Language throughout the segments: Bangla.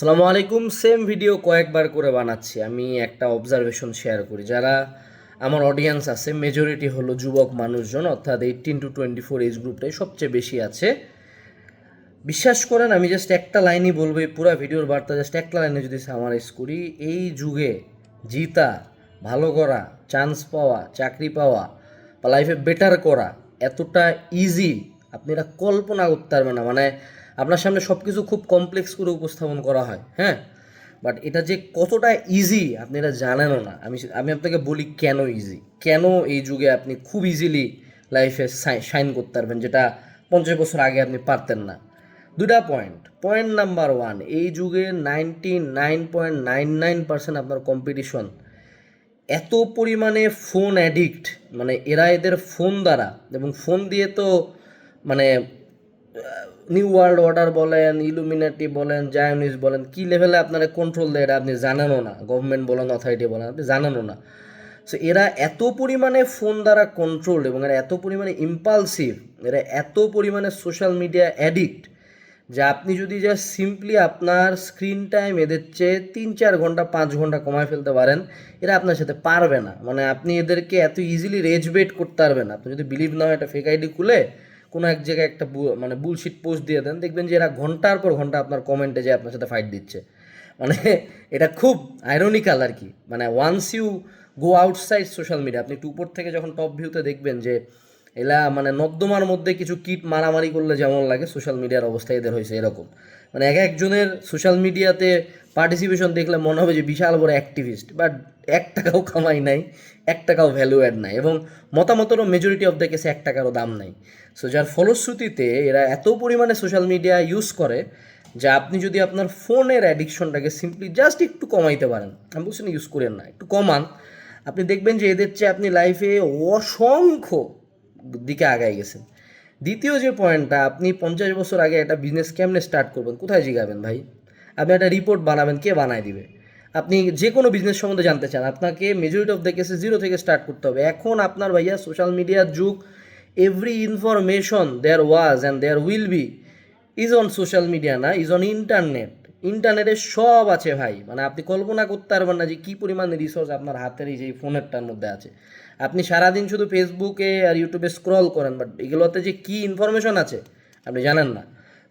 আসসালামু আলাইকুম। সেম ভিডিও কয়েকবার করে বানাচ্ছি। আমি একটা অবজারভেশন শেয়ার করি। যারা আমার অডিয়েন্স আছে মেজরিটি হলো যুবক মানুষজন, অর্থাৎ eighteen to twenty four age গ্রুপটাই সবচেয়ে বেশি আছে। বিশ্বাস করেন, আমি জাস্ট একটা লাইনই বলব, এই পুরো ভিডিওর বার্তা জাস্ট একটা লাইনে যদি সামারাইজ করি, এই যুগে জিতা, ভালো করা চান্স পাওয়া, চাকরি পাওয়া, বা লাইফে বেটার করা, এতটা ইজি আপনি কল্পনা করতে পারবেন না। মানে আপনার সামনে সব কিছু খুব কমপ্লেক্স করে উপস্থাপন করা হয় হ্যাঁ? বাট এটা যে কতটা ইজি আপনি এটা জানেনও না। আমি আমি আপনাকে বলি কেন ইজি কেন এই যুগে আপনি খুব ইজিলি লাইফে শাইন করতে পারবেন যেটা পঞ্চাশ বছর আগে আপনি পারতেন না? দুটা পয়েন্ট পয়েন্ট নাম্বার ওয়ান এই যুগে ninety nine point nine nine percent আপনার কম্পিটিশন এত পরিমাণে ফোন অ্যাডিক্ট মানে এরা এদের ফোন দ্বারা, এবং ফোন দিয়ে তো মানে নিউ ওয়ার্ল্ড অর্ডার বলেন ইলুমিনাটি বলেন জায়নিস বলেন, কি লেভেলে আপনারা কন্ট্রোল দেয় এটা আপনি জানানো না। গভর্নমেন্ট বলেন অথরিটি বলেন, আপনি জানানো না। সো এরা এত পরিমাণে ফোন দ্বারা কন্ট্রোল এবং এরা এত পরিমাণে ইম্পালসিভ এরা এত পরিমাণে সোশ্যাল মিডিয়া অ্যাডিক্ট যে আপনি যদি যা সিম্পলি আপনার স্ক্রিন টাইম এদের চেয়ে তিন চার ঘণ্টা, পাঁচ ঘণ্টা কমায় ফেলতে পারেন, এরা আপনার সাথে পারবে না। মানে আপনি এদেরকে এত ইজিলি রেজ বেট করতে পারবেন আপনি যদি বিলিভ না হয় একটা ফেক আইডি খুলে কোনো এক জায়গায় একটা মানে বুলশিট পোস্ট দিয়ে দেন, দেখবেন যে এরা ঘণ্টার পর ঘণ্টা আপনার কমেন্টে যে আপনার সাথে ফাইট দিচ্ছে। মানে এটা খুব আইরনিক্যাল আর কি। মানে once you go outside social media আপনি একটু উপর থেকে যখন টপ ভিউতে দেখবেন যে এলা মানে নর্দমার মধ্যে কিছু কিট মারামারি করলে যেমন লাগে সোশ্যাল মিডিয়ার অবস্থা এদের হয়েছে এরকম। মানে এক একজনের সোশ্যাল মিডিয়াতে পার্টিসিপেশন দেখলে মনে হবে যে বিশাল বড় অ্যাক্টিভিস্ট বাট এক টাকাও কামাই নাই, এক টাকাও ভ্যালু অ্যাড নাই এবং মতামতেরও মেজরিটি অফ দ্য কেসে এক টাকারও দাম নাই। সো যার ফলশ্রুতিতে এরা এত পরিমাণে সোশ্যাল মিডিয়া ইউজ করে যে আপনি যদি আপনার ফোনের অ্যাডিকশনটাকে সিম্পলি জাস্ট একটু কমাইতে পারেন, আমি বলছি না ইউজ করেন না, একটু কমান। আপনি দেখবেন যে এদের চেয়ে আপনি লাইফে অসংখ্য দিকে আগায় গেছেন। দ্বিতীয় যে পয়েন্টটা, আপনি পঞ্চাশ বছর আগে একটা বিজনেস কেমনে স্টার্ট করবেন? কোথায় জিগাবেন ভাই? আপনি একটা রিপোর্ট বানাবেন, কে বানায় দিবে? আপনি যে কোনো বিজনেস সম্বন্ধে জানতে চান, আপনাকে মেজরিটি অফ দ্য কেসে জিরো থেকে স্টার্ট করতে হবে। এখন আপনার ভাইয়া সোশ্যাল মিডিয়ার যুগ every information there was and there will be is on social media না ইজ অন ইন্টারনেট ইন্টারনেটে সব আছে ভাই। মানে আপনি কল্পনা করতে পারবেন না যে কী পরিমাণ রিসোর্স আপনার হাতের এই যে ফোনেরটার মধ্যে আছে। আপনি সারাদিন শুধু ফেসবুকে আর ইউটিউবে স্ক্রল করেন বাট এগুলোতে যে কী ইনফরমেশন আছে, আপনি জানেন না।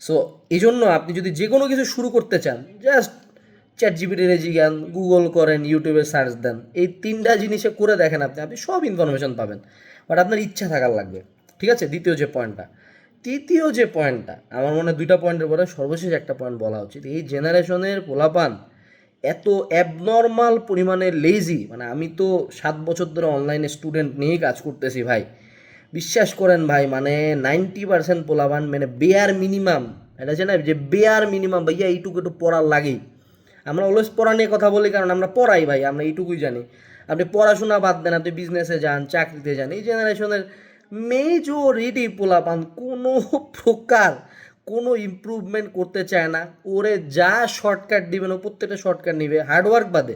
সো এই জন্য আপনি যদি যে কোনো কিছু শুরু করতে চান জাস্ট চ্যাট জিপিটির জিগান গুগল করেন ইউটিউবে সার্চ দেন, এই তিনটা জিনিসে করে দেখেন আপনি আপনি সব ইনফরমেশন পাবেন। বাট আপনার ইচ্ছা থাকার লাগবে। ঠিক আছে? দ্বিতীয় যে পয়েন্টটা তৃতীয় যে পয়েন্টটা, আমার মনে হয় দুইটা পয়েন্টের পরে সর্বশেষ একটা পয়েন্ট বলা উচিত, এই জেনারেশনের পোলাপান এত অ্যাবনর্মাল পরিমাণে লেজি মানে আমি তো সাত বছর ধরে অনলাইনে স্টুডেন্ট নিয়েই কাজ করতেছি ভাই। বিশ্বাস করেন ভাই মানে নাইনটি পার্সেন্ট পোলাপান মানে বেয়ার মিনিমাম এটা আছে না, যে বেয়ার মিনিমাম ভাইয়া এইটুকু একটু পড়ার লাগেই। আমরা অলওয়েজ পড়া নিয়ে কথা বলি, কারণ আমরা পড়াই ভাই, আমরা এইটুকুই জানি। আপনি পড়াশোনা বাদ দেন, আপনি বিজনেসে যান, চাকরিতে যান, এই জেনারেশনের মেজরিটি পোলাপান কোনো প্রকার কোনো ইমপ্রুভমেন্ট করতে চায় না। ওরে যা শর্টকাট দিবেন ও প্রত্যেকটা শর্টকাট নিবে হার্ডওয়ার্ক বাদে।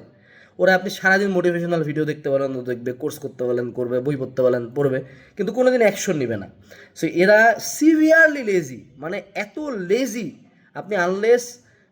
ওরা আপনি সারাদিন মোটিভেশনাল ভিডিও দেখতে পারেন, ও দেখবে কোর্স করতে বলেন করবে, বই পড়তে বলেন পড়বে, কিন্তু কোনোদিন অ্যাকশন নেবে না। সো এরা সিভিয়ারলি লেজি মানে এত লেজি আপনি আনলেস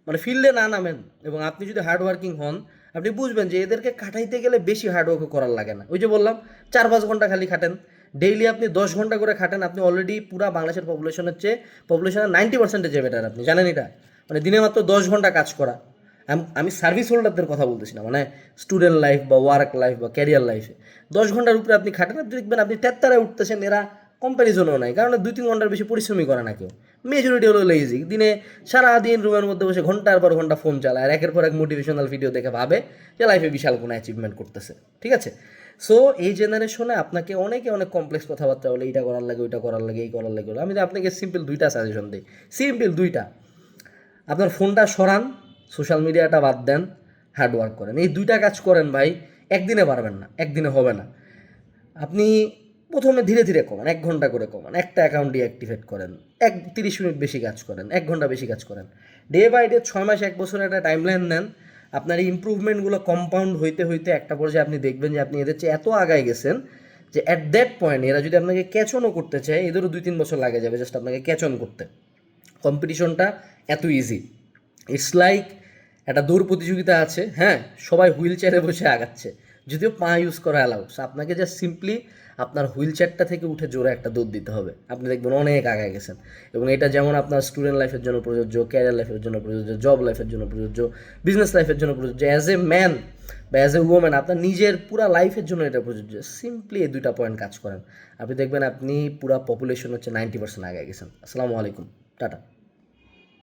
মানে ফিল্ডে না নামেন এবং আপনি যদি হার্ড ওয়ার্কিং হন, আপনি বুঝবেন যে এদেরকে খাটাইতে গেলে বেশি হার্ড ওয়ার্ক করার লাগে না। ওই যে বললাম, চার পাঁচ ঘণ্টা খালি খাটেন ডেইলি আপনি দশ ঘণ্টা করে খাটেন, আপনি অলরেডি পুরা বাংলাদেশের পপুলেশন হচ্ছে পপুলেশনের নাইনটি পার্সেন্টেজে বেটার আপনি, জানেন এটা? মানে দিনে মাত্র দশ ঘণ্টা কাজ করা। আম- সার্ভিস হোল্ডারদের কথা বলতেছি না মানে স্টুডেন্ট লাইফ বা ওয়ার্ক লাইফ বা ক্যারিয়ার লাইফে দশ ঘণ্টার উপরে আপনি খাটেন, আপনি দেখবেন আপনি তেত্তারায় উঠতেছেন, এরা কম্প্যারিজনও নাই, কারণ দুই তিন ঘণ্টার বেশি পরিশ্রমই করে না কেউ। মেজরিটি হলো লেজি দিনে সারাদিন রুমের মধ্যে বসে ঘণ্টার পর ঘণ্টা ফোন চালায় আর একের পর এক মোটিভেশনাল ভিডিও দেখে ভাবে যে লাইফে বিশাল কোনো অ্যাচিভমেন্ট করতেছে। ঠিক আছে? সো এই জেনারেশনে আপনাকে অনেকে অনেক কমপ্লেক্স কথাবার্তা বলে, এইটা করার লাগে, ওইটা করার লাগে, এই করার লাগে। আমি আপনাকে সিম্পল দুইটা সাজেশন দিই। সিম্পল দুইটা। আপনার ফোনটা সরান সোশ্যাল মিডিয়াটা বাদ দেন হার্ডওয়ার্ক করেন। এই দুইটা কাজ করেন ভাই, একদিনে পারবেন না, একদিনে হবে না। আপনি প্রথমে ধীরে ধীরে কমান, এক ঘণ্টা করে কমান। একটা অ্যাকাউন্ট ডিঅ্যাক্টিভেট করেন, এক তিরিশ মিনিট বেশি কাজ করেন, এক ঘণ্টা বেশি কাজ করেন। ডে বাই ডে ছয় মাস, এক বছর একটা টাইম টাইমলাইন নেন। আপনার এই ইম্প্রুভমেন্টগুলো কম্পাউন্ড হইতে হইতে একটা পর্যায়ে আপনি দেখবেন যে আপনি এদের চেয়ে এত আগায় গেছেন যে অ্যাট দ্যাট পয়েন্ট এরা যদি আপনাকে ক্যাচনও করতে চায়, এদেরও দুই তিন বছর লাগে যাবে জাস্ট আপনাকে ক্যাচন করতে। কম্পিটিশনটা এত ইজি ইটস লাইক একটা দৌড় প্রতিযোগিতা আছে হ্যাঁ? সবাই হুইল চেয়ারে বসে আগাচ্ছে। যদিও পা ইউজ করা অ্যালাউ আপনাকে জাস্ট সিম্পলি আপনার হুইল চেয়ারটা থেকে উঠে জোরে একটা দৌড় দিতে হবে। আপনি দেখবেন অনেক আগায় গেছেন। এবং এটা যেমন আপনার স্টুডেন্ট লাইফের জন্য প্রযোজ্য ক্যারিয়ার লাইফের জন্য প্রযোজ্য জব লাইফের জন্য প্রযোজ্য বিজনেস লাইফের জন্য প্রযোজ্য অ্যাজ এ ম্যান বা অ্যাজ এ উওম্যান আপনার নিজের পুরা লাইফের জন্য এটা প্রযোজ্য। সিম্পলি এই দুইটা পয়েন্ট কাজ করেন। আপনি দেখবেন আপনি পুরা পপুলেশন হচ্ছে নাইনটি পার্সেন্ট আগে গেছেন। আসসালামু আলাইকুম। টাটা।